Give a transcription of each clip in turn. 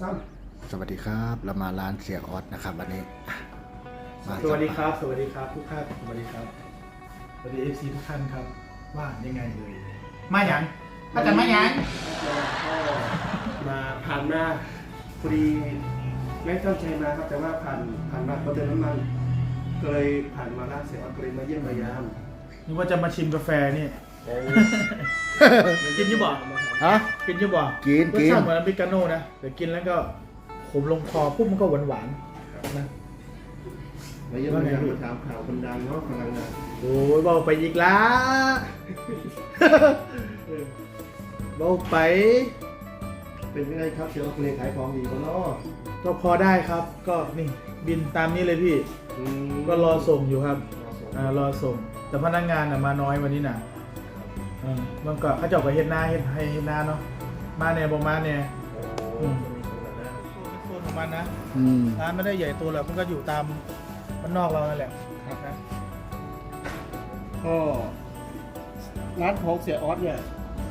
ซ้สวัสดีครับ เรามาร้านเสียออสนะครับวันนี้มาำสวัสดีครับ สวัสดีครับทุกท่านสวัสดีครับสวัสดีเอฟซีทุกท่านครับ ว่ายังไงเลย มาหยังมาจากมาหยังมาผ่านมาพอดีไม่ตั้งใจมาครับแต่ว่าผ่านผ่านมาเขาเติมน้ำมันก็เลยผ่านมาร้านเสียออสก็เลยมาเยี่ยมมายามนึกว่าจะมาชิมกาแฟนี่ กินอยี่บ่ฮะกินอยี่บ่กินรสกินชาติเหมือนอเมริกาโน่นะแต่กินแล้วก็ขมลงคอปุ๊บมันก็หวานหวานๆนะมาเยี่ยมมายามมาถามข่าวคนดังเนาะพลังงานโอ้ยเบาไปอีกละเบาไป เป็นยังไงครับเสียออสเลยขายของดีกว่าเนาะก็พอได้ครับ ก็นี่บินตามนี้เลยพี่ อืมก็รอส่งอยู่ครับรอส่งอ่ารอส่ง แต่พนักงานน่ะมาน้อยวันนี้น่ะ อืมมันก็เขาเจ้าก็เฮ็ดหน้าเฮ็ดให้เฮ็ดหน้าเนาะมาเนี่ยบ่มาเนี่ยโอ้จะมีคนแบบนั้นเป็นโซนของมันนะอืมร้านไม่ได้ใหญ่โตหรอกมันก็อยู่ตามบ้านนอกเรานั่นแหละนะก็ร้านของเสียออสเนี่ย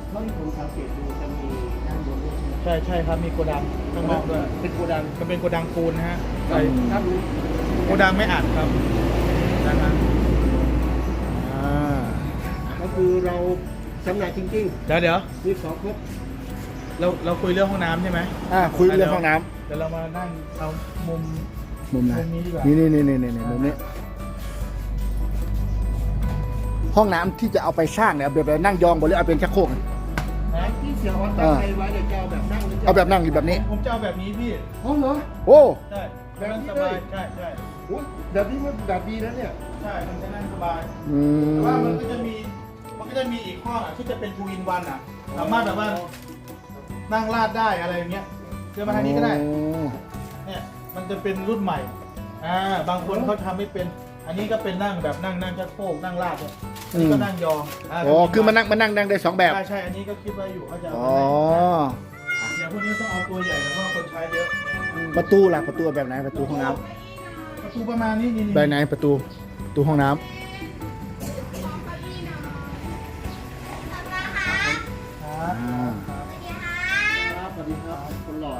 เท่าที่ผมสังเกตดูจะมีด้านบนด้วยใช่ไหมใช่ใช่ครับมีโกดังข้างนอกด้วยเป็นโกดังก็เป็นโกดังปูนนะฮะใช่ถ้ารู้โกดังไม่อัดครับนะฮะอ่า ก็คือเรา จำหน่ายจริงเดี๋ยวเดี๋ยวๆ มีของครบ เราเราคุยเรื่องห้องน้ำใช่ไหมอ่าคุยเรื่องห้องน้เดี๋ยวเรามานั่งเอามุมำมุมไหนมุมนี้ดีกว่านี่นี่นี่นี่นี่มุมนี้ ห้องน้ำที่จะเอาไปสร้างเนี่ยเอาแบบนั่งยองบนหรือเอาเป็นชักโครกนะที่เสียออสตั้งใจไว้เนี่ยจะเอาแบบนั่งหรือจะเอาแบบนั่งอยู่แบบนี้ ผมจะเอาแบบนี้พี่ อ๋อเหรอ โอ้ใช่แบบนี้สเลบายยใช่ใช่โอ้ยแบบนี้มันแบบดีนะเนี่ย ใช่ มันจะนั่งสบาย อืมแต่ว่ามันก็จะมีมัน ก็จะมีอีกห้องอะที่จะเป็นทูอินวันอะ สามารถแบบว่านั่งลาดได้อะไรอย่างเงี้ยเดินมาทางนี้ก็ได้ โอ้เนี่ยมันจะเป็นรุ่นใหม่ อ่า บางคนเขาทำไม่เป็น อันนี้ก็เป็นนั่งแบบนั่งนั่งชักโครกนั่งลาดเนี่ยอันนี้ก็นั่งยองาโอ้คือมันนั่งมันนั่งนั่งได้สองแบบ ใช่ใช่ อันนี้ก็คิดว่าอยู่เขาจะเอาอ๋อ ไปให้อย่างพวกนี้ต้องเอาตัวใหญ่เพราะว่าคนใช้เยอะประตูล่ะประตูแบบไหนประตูห้องน้ประตูประมาณนี้นี่ำนี่แบบไหนประตูประตูห้องน้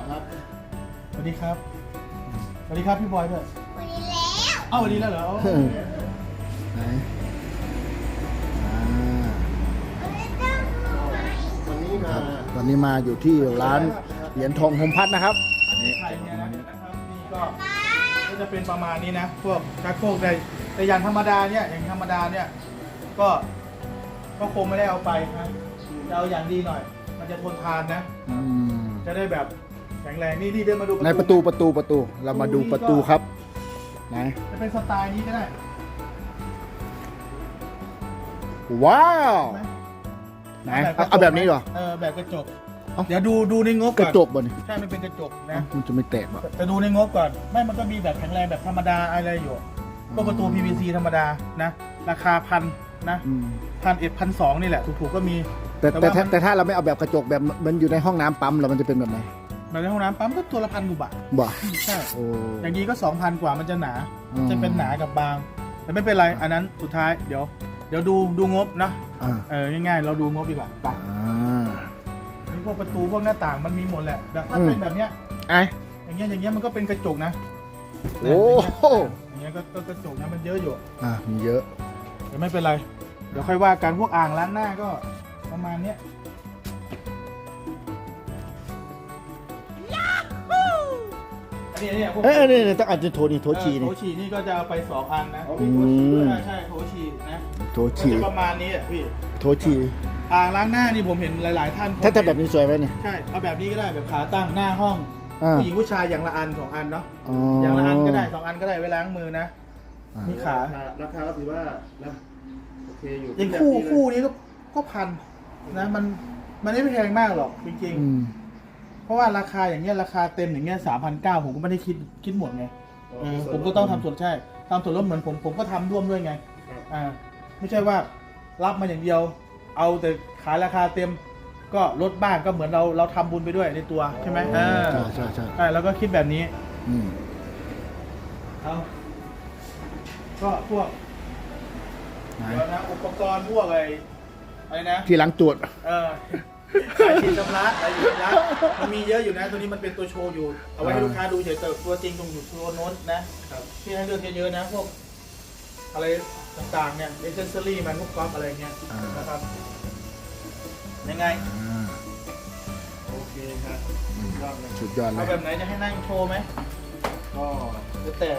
คนหล่อครับสวัสดีครับ สวัสดีครับพี่บอยด้วยวันนี้แล้วเอ้าวันนี้แล้วเหรอเอ้าไหนอ่าวันนี้ต้องดูไหมวันนี้คมารับตอนนี้มาอยู่ที่ร้านเหรียญทองโฮมพัดนะครับ อันนี้ไทยเนี่ยนะนะครับนี่ก็ก็จะเป็นประมาณนี้นะ พวกชักโครกในแต่อย่างธรรมดาเนี่ยอย่างธรรมดาเนี่ยก็ก็คงไม่ได้เอาไปนะจะเอาอย่างดีหน่อย มันจะทนทานนะ อืมจะได้แบบ แข็งแรงนี่นี่เดินมาดูในประตูประตูประตู เรามาดูประตูครับไหนจะเป็นสไตล์นี้ก็ได้ว้าวไหมไหนเอาเอาแบบนี้เหรอเออแบบกระจกเอ้าเดี๋ยวดูดูในงบกก่ระอนจกบนใช่มันเป็นกระจกนะมันจะไม่แตกบ่แต่ดูในงบก่อนไม่มันก็มีแบบแข็งแรงแบบธรรมดาอะไรอยู่พวกประตู PVC ธรรมดานะราคาพันนะอืมพันเอ็ดพันสองนี่แหละถูกๆก็มีแต่แต่แต่ว่าถ้ามันแต่ถ้าเราไม่เอาแบบกระจกแบบมันอยู่ในห้องน้ำปั๊มเรามันจะเป็นแบบไหน แบบในห้องน้ำปั๊มก็ตัวละพันกว่าบาทบ่ใช่โอ้อย่างนี้ก็สองพันกว่ามันจะหนาอืมจะเป็นหนากับบาง แต่ไม่เป็นไร อันนั้นสุดท้ายเดี๋ยว เดี๋ยวดูดูงบนะอ่าเออง่ายๆ เราดูงบดีกว่าไปอ่านี่พวกประตูพวกหน้าต่างมันมีหมดแหละแต่ถ้าอืมเป็นแบบเนี้ยไอ้อย่างเงี้ยอย่างเงี้ยมันก็เป็นกระจกนะโอ้โหอย่างเงี้ยก็ก็กระจกนะมันเยอะอยู่อ่ามีเยอะแต่ไม่เป็นไร เดี๋ยวค่อยว่ากันพวกอ่างล้างหน้าก็ประมาณเนี้ย อันนี้อันนี้พวกเอ้ยนี่นี่ต้องอาจจะโทนี่โทชีเออนี่โถฉีนี่ก็จะเอาไปสองอันนะอืมใช่ใช่โถฉีนะโทมันชีจะประมาณนี้อะพี่โทชีอ่างล้างหน้านี่ผมเห็นหลาย ๆ ท่านถ้าถ้าแบบนี้สวยไหมเนี่ย ใช่เอาแบบนี้ก็ได้แบบขาตั้งหน้าห้องอ่า ผู้หญิงผู้ชายอย่างละอันสองอันเนาะอ๋อออย่างละอันก็ได้สองอันก็ได้ไว้ล้างมือนะอ่ามีขาราคาราคาก็ถือว่านะโอเคอยู่อย่างแบบคู่นี้เลยคู่นี้ก็ก็พันนะมันมันไม่แพงมากหรอกจริงอืม ๆ เพราะว่าราคาอย่างเงี้ยราคาเต็มอย่างเงี้ยสามพันเก้าผมก็ไม่ได้คิดคิดหมดไงเออผมก็ต้องทำส่วนใช่ทำส่วนลดเหมือนผมผมก็ทำร่วมด้วยไงอ่าไม่ใช่ว่ารับมาอย่างเดียว เอาแต่ขายราคาเต็มก็ลดบ้างก็เหมือนเราเราทำบุญไปด้วยในตัวใช่ไหมเออใช่ใช่ใช่ใช่แล้วก็คิดแบบนี้อืมเอาก็พวกไหนเดี๋ยวนะอุปกรณ์พวกอะไรอะไรนะที่หลังตรวจ เออ สายฉีดชำระสายฉีดชำระมันมีเยอะอยู่นะ ตัวนี้มันเป็นตัวโชว์อยู่ เอาไว้ให้ลูกค้าดูเฉยแต่ตัวจริงตรงอยู่ตัวโน้นนะครับที่ให้เลือกเยอะๆนะพวกอะไรต่างๆเนี่ยเอเซนซอรี่มันพวกก๊อฟอะไรเงี้ยอ่าน นะครับ ยังไง อ่าโอเคครับอืมยอดเลยสุดยอดเลเอายแบบไหนจะให้นั่งโชว์ไหมก็หรือแต่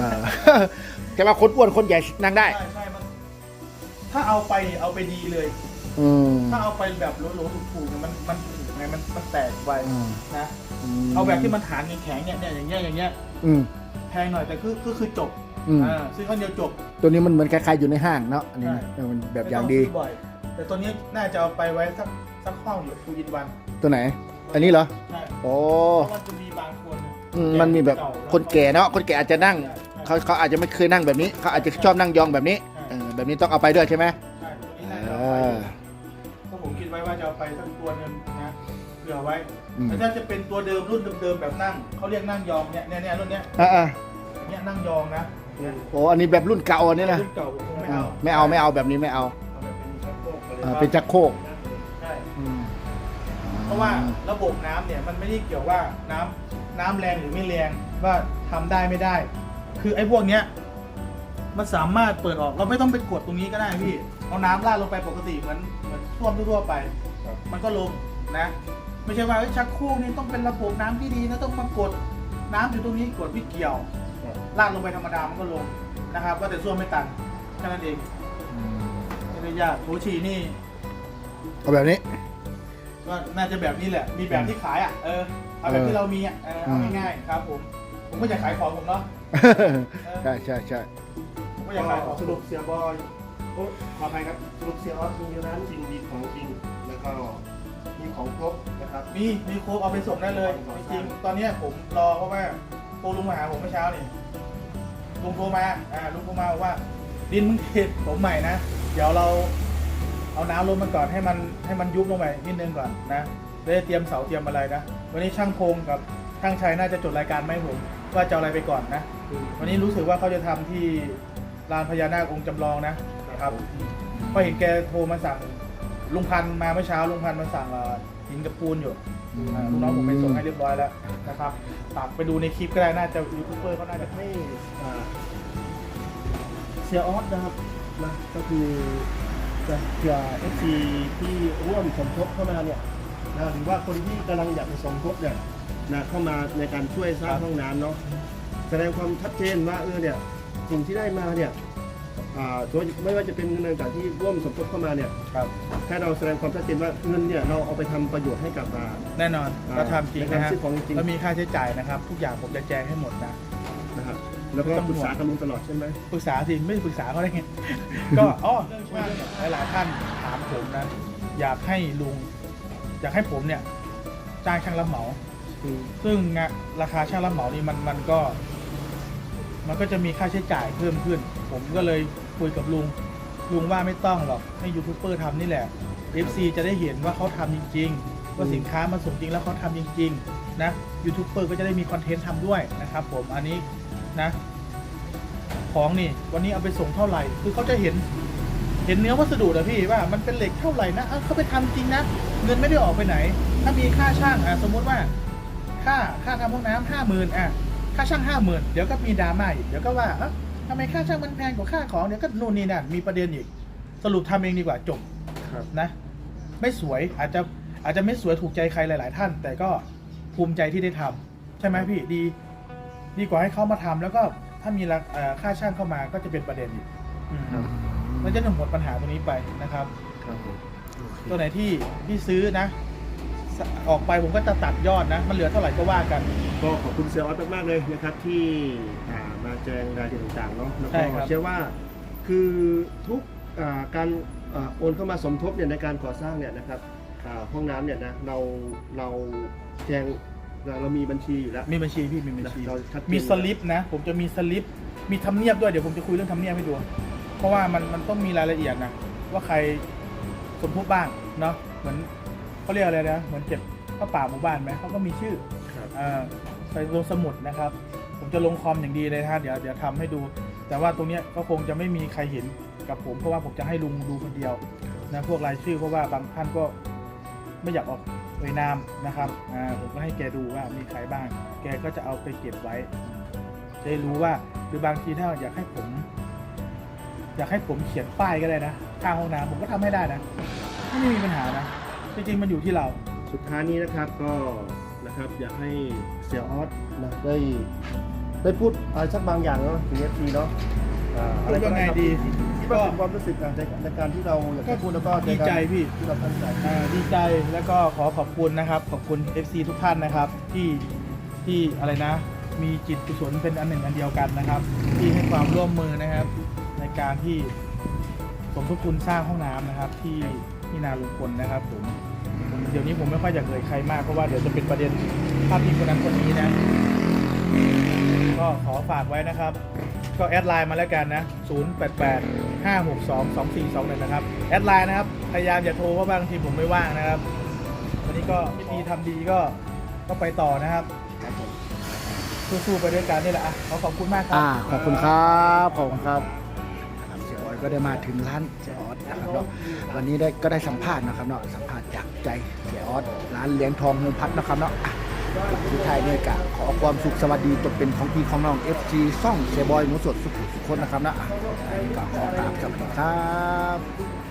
มาแต่ว่าคนอ้วนคนใหญ่นั่งได้ ใช่ใช่มันถ้าเอาไปเอาไปดีเลย อืม ถ้าเอาไปแบบโหลๆถูกๆเนี่ยมันมันถูกไงมันมันแตกไปอืม นะ เอาแบบที่มันฐานแข็งๆเนี่ยเนี่ยอย่างเงี้ยอย่างเงี้ยอืม แพงหน่อยแต่คือก็คือจบอืม อ่าซื้อครั้งเดียวจบ ตัวนี้มันเหมือนคล้ายๆอยู่ในห้างเนาะอันนี้นะใช่ เออมันแบบไม่อย่างต้ดีซื้บ่อยแต่ตัวนี้น่าจะเอาไปไว้สักสักห้องอยู่ทูอินวันตัวไหน อันนี้เหรอใช่โอ้เพราะมันจะมีบางคนอืมมันมีแบบคนแก่เนาะคนแก่อาจจะนั่งเขาเขาอาจจะไม่เคยนั่งแบบนี้เขาอาจจะชอบนั่งยองแบบนี้เออแบบนี้ต้องเอาไปด้วยใช่ไหม ใช่ตัวนี้เอน่าจะเอาไป ไว้ว่าจะเอาไปสักตัวหนึงนะเผื่อไว้อืม แต่ถ้าจะเป็นตัวเดิมรุ่นเดิมๆแบบนั่งเขาเรียกนั่งยองเนี่ยเนี่ยเนี่ยรุ่นเนี้ยอะอะเนี่ยนั่งยองนะโอ้อันนี้แบบรุ่นเก่าอันนี้นะรุ่นเก่าผมไม่อืเอามไม่เอาไม่เอาแบบนี้ไม่เอาเอาแบบเป็นชักโครกไปเลยอ่าเป็นจักรโครกใช่อืมเพราะว่าระบบน้ำเนี่ยมันไม่ได้เกี่ยวว่าน้ำน้ำแรงหรือไม่แรงว่าทำได้ไม่ได้ คือไอ้พวกเนี้ยมันสามารถเปิดออกเราไม่ต้องไปกดตรงนี้ก็ได้พี่เอาน้ำราดลงไปปกติเหมือนเหมือนท่วมทั่วๆไป ครับมันก็ลงนะ ไม่ใช่ว่าเอ้ยชักโครกนี่ต้องเป็นระบบน้ำที่ดีนะต้องมากดน้ำอยู่ตรงนี้กดไม่เกี่ยว ครับลาดลงไปธรรมดามันก็ลงนะครับก็แต่ส่วนไม่ตันแค่นั้นเองอืมไม่ได้ยากโถฉี่นี่เอาแบบนี้ ก็น่าจะแบบนี้แหละ มีแบบที่ขายอะเออเอาแบบเออที่เรามีอะเออเอาอืม ง่ายๆครับ ผมผมก็อยากขายของผมเนาะใช่ใช่ใช่ผมก็อยากขายของสรุปเสียบอยโอ้ขออภัยครับสรุปเสียออสมีร้านจริงมีของจริงแล้ว ก็มีของครบนะครับ มีมีโค้กเอาไปส่งได้เลยจริงๆตอนเนี้ยผมรอเพราะว่าโทรลุงมาหาผมเมื่อเช้านี่ลุงโทรมาอ่าลุงโทรมาบอกว่า ดินมึงเทผมใหม่นะ เดี๋ยวเราเอาน้ำลงมาก่อนให้มันให้มันยุบลงไปนิดนึงก่อนนะแล้วจะเตรียมเสาเตรียมอะไรนะ วันนี้ช่างพงกับช่างชัยน่าจะจดรายการมาให้ผมว่าจะเอาอะไรไปก่อนนะ วันนี้รู้สึกว่าเขาจะทำที่ลานพญานาคองค์จำลองนะนะครับเพราะเห็นแกโทรมาสั่ง ลุงพันธุ์มาเมื่อเช้าลุงพันธุ์มาสั่งเอ่อหินกับปูนอยู่อ่าลูกน้องผมไปส่งให้เรียบร้อยแล้วนะครับฝากไปดูในคลิปก็ได้น่าจะยูทูบเบอร์เขาน่าจะให้อ่าเสียออสนะครับนะก็คือจะเผื่อเอฟซีที่ร่วมสมทบเข้ามาเนี่ยนะหรือว่าคนที่กำลังอยากจะสมทบเนี่ยนะเข้ามาในการช่วยสร้างห้องน้ำเนาะแสดงความชัดเจนว่าเออเนี่ยสิ่งที่ได้มาเนี่ยอ่าโดย ไม่ว่าจะเป็นเงินต่างๆที่ร่วมสมทบเข้ามาเนี่ยครับแค่เราแสดงความชัดเจนว่าเงินเนี่ยเราเอาไปทำประโยชน์ให้กับอ่าแน่นอนอ่าเราทำจริงในการนะฮะซื้อของจริงแล้วมีค่าใช้จ่ายนะครับ ทุกอย่างผมจะแจ้งให้หมดนะนะครับแล้วก็ปรึกษากันลุงตลอดใช่ไหมปรึกษาสิไม่ปรึกษาเขาได้ไงก็อ๋อเรื่องช่างเนี่ยหลายๆท่านถามผมนะอยากให้ลุงอยากให้ผมเนี่ยจ้างช่างรับเหมาอืมซึ่งงะราคาช่างรับเหมานี่มันมันก็ มันก็จะมีค่าใช้จ่ายเพิ่มขึ้น ผมก็เลย คุยกับลุง ลุงว่าไม่ต้องหรอก ให้ยูทูบเบอร์ทำนี่แหละ FC จะได้เห็นว่าเขาทำจริง ๆ ว่าสินค้ามาส่งจริงแล้วเขาทำจริง ๆ นะยูทูบเบอร์ก็จะได้มีคอนเทนต์ทำด้วยนะครับ ผมอันนี้นะ ของนี่ วันนี้เอาไปส่งเท่าไหร่ คือเขาจะเห็น เห็นเนื้อวัสดุนะพี่ว่ามันเป็นเหล็กเท่าไหร่นะเอ้าเขาไปทำจริงนะเงินไม่ได้ออกไปไหน ถ้ามีค่าช่างอะสมมุติว่า ค่าค่าทำห้องน้ำห้าหมื่นอะค่าช่างห้าหมื่นเดี๋ยวก็มีดราม่าอีกเดี๋ยวก็ว่าอ้า ทำไมค่าช่างมันแพงกว่าค่าของเดี๋ยวก็นู่นนี่นั่นมีประเด็นอีก สรุปทำเองดีกว่าจบครับ นะ ไม่สวยอาจจะอาจจะไม่สวยถูกใจใครหลาย ๆ ท่าน แต่ก็ภูมิใจที่ได้ทำใช่ไหมพี่ดี ดีกว่าให้เขามาทำแล้วก็ถ้ามีราเอ่อค่าช่างเข้ามาก็จะเป็นประเด็นอีกอืมครับแล้วจะหมดปัญหาตรงนี้ไปนะครับ ครับผมตัวไหนที่ที่ซื้อนะสออกไปผมก็จะตัดยอดนะ มันเหลือเท่าไหร่ก็ว่ากัน ก็ขอบคุณเซลล์ออสมากๆเลยนะครับที่อ่ามา แจ้งรายละเอียดต่างๆเนาะแล้วใช่ก็ครับเชื่อว่าคือทุกอ่าการอ่าโอนเข้ามาสมทบเนี่ยในการก่อสร้างเนี่ยนะครับอ่าห้องน้ำเนี่ยนะเราเราแจ้งเรามีบัญชีอยู่แล้ว มีบัญชีพี่มีบัญชี เราชัดเจน มีสลิปนะ ผมจะมีสลิป มีทำเนียบด้วยเดี๋ยวผมจะคุยเรื่องทำเนียบให้ดู เพราะว่ามันมันต้องมีรายละเอียดนะว่าใครสมทบบ้างเนาะเหมือนเขาเรียกอะไรนะเหมือนเก็บข้าวป่าหมู่บ้านไหมเขาก็มีชื่อครับอ่าใส่ลงสมุดนะครับ ผมจะลงคอมอย่างดีเลยนะฮะเดี๋ยวเดี๋ยวทำให้ดู แต่ว่าตรงเนี้ยก็คงจะไม่มีใครเห็นกับผมเพราะว่าผมจะให้ลุงดูคนเดียวนะพวกรายชื่อเพราะว่าบางท่านก็ไม่อยากออกเอยนามนะครับอ่าผมก็ให้แกดูว่ามีใครบ้าง แกก็จะเอาไปเก็บไว้จะได้รู้ว่าหรือบางทีถ้าอยากให้ผม อยากให้ผมเขียนป้ายก็ได้นะข้างห้องน้ำผมก็ทำให้ได้นะไม่มีปัญหานะจริงๆมันอยู่ที่เรา สุดท้ายนี้นะครับก็นะครับอยากให้เสียออสนะได้ ได้พูดอะไรสักบางอย่างเนาะถึงเอฟซีเนาะอ่าอะไรก็พูดว่าไงครับดีที่ที่ว่าเป็นความรู้สึกอะในในการที่เราอยากจะพูดแล้วก็ดีใจพี่ ที่เราตั้งใจ อ่าดีใจแล้วก็ขอขอบคุณนะครับ ขอบคุณ FC ทุกท่านนะครับ ที่ที่อะไรนะ มีจิตกุศลเป็นอันหนึ่งอันเดียวกันนะครับ ที่ให้ความร่วมมือนะครับ ในการที่สมทบทุนสร้างห้องน้ำนะครับ ที่ที่นาลุงพลนะครับผมผมเดี๋ยวนี้ผมไม่ค่อยอยากเอ่ยใครมากเพราะว่าเดี๋ยวจะเป็นประเด็นภาพพิงคนนั้นคนนี้นะ ก็ขอฝากไว้นะครับ ก็แอดไลน์มาแล้วกันนะ 088 562 2421 นะครับ แอดไลน์นะครับ พยายามอย่าโทรเพราะบางทีผมไม่ว่างนะครับ วันนี้ก็วิธีทำดีก็ก็ไปต่อนะครับ สู้ๆไปด้วยกันนี่แหละอะขอขอบคุณมากครัอ่าขอบคุณครับขอบคุณครับนะครับเสียออสก็ได้มาถึงร้านเสียออสนะครับเนาะวันนี้ได้ก็ได้สัมภาษณ์นะครับเนาะสัมภาษณ์จากใจเสียออสร้านเลี้ยงทองเงินพัดนะครับเนาะอะ ทุกท้ายนี่กะขอความสุขสวัสดีตกเป็นของพี่ของน้อง FG ซ่องเซบอยหมูสดสุขุสุขคนนะครับนะกะขอกราบสวัสดีครับ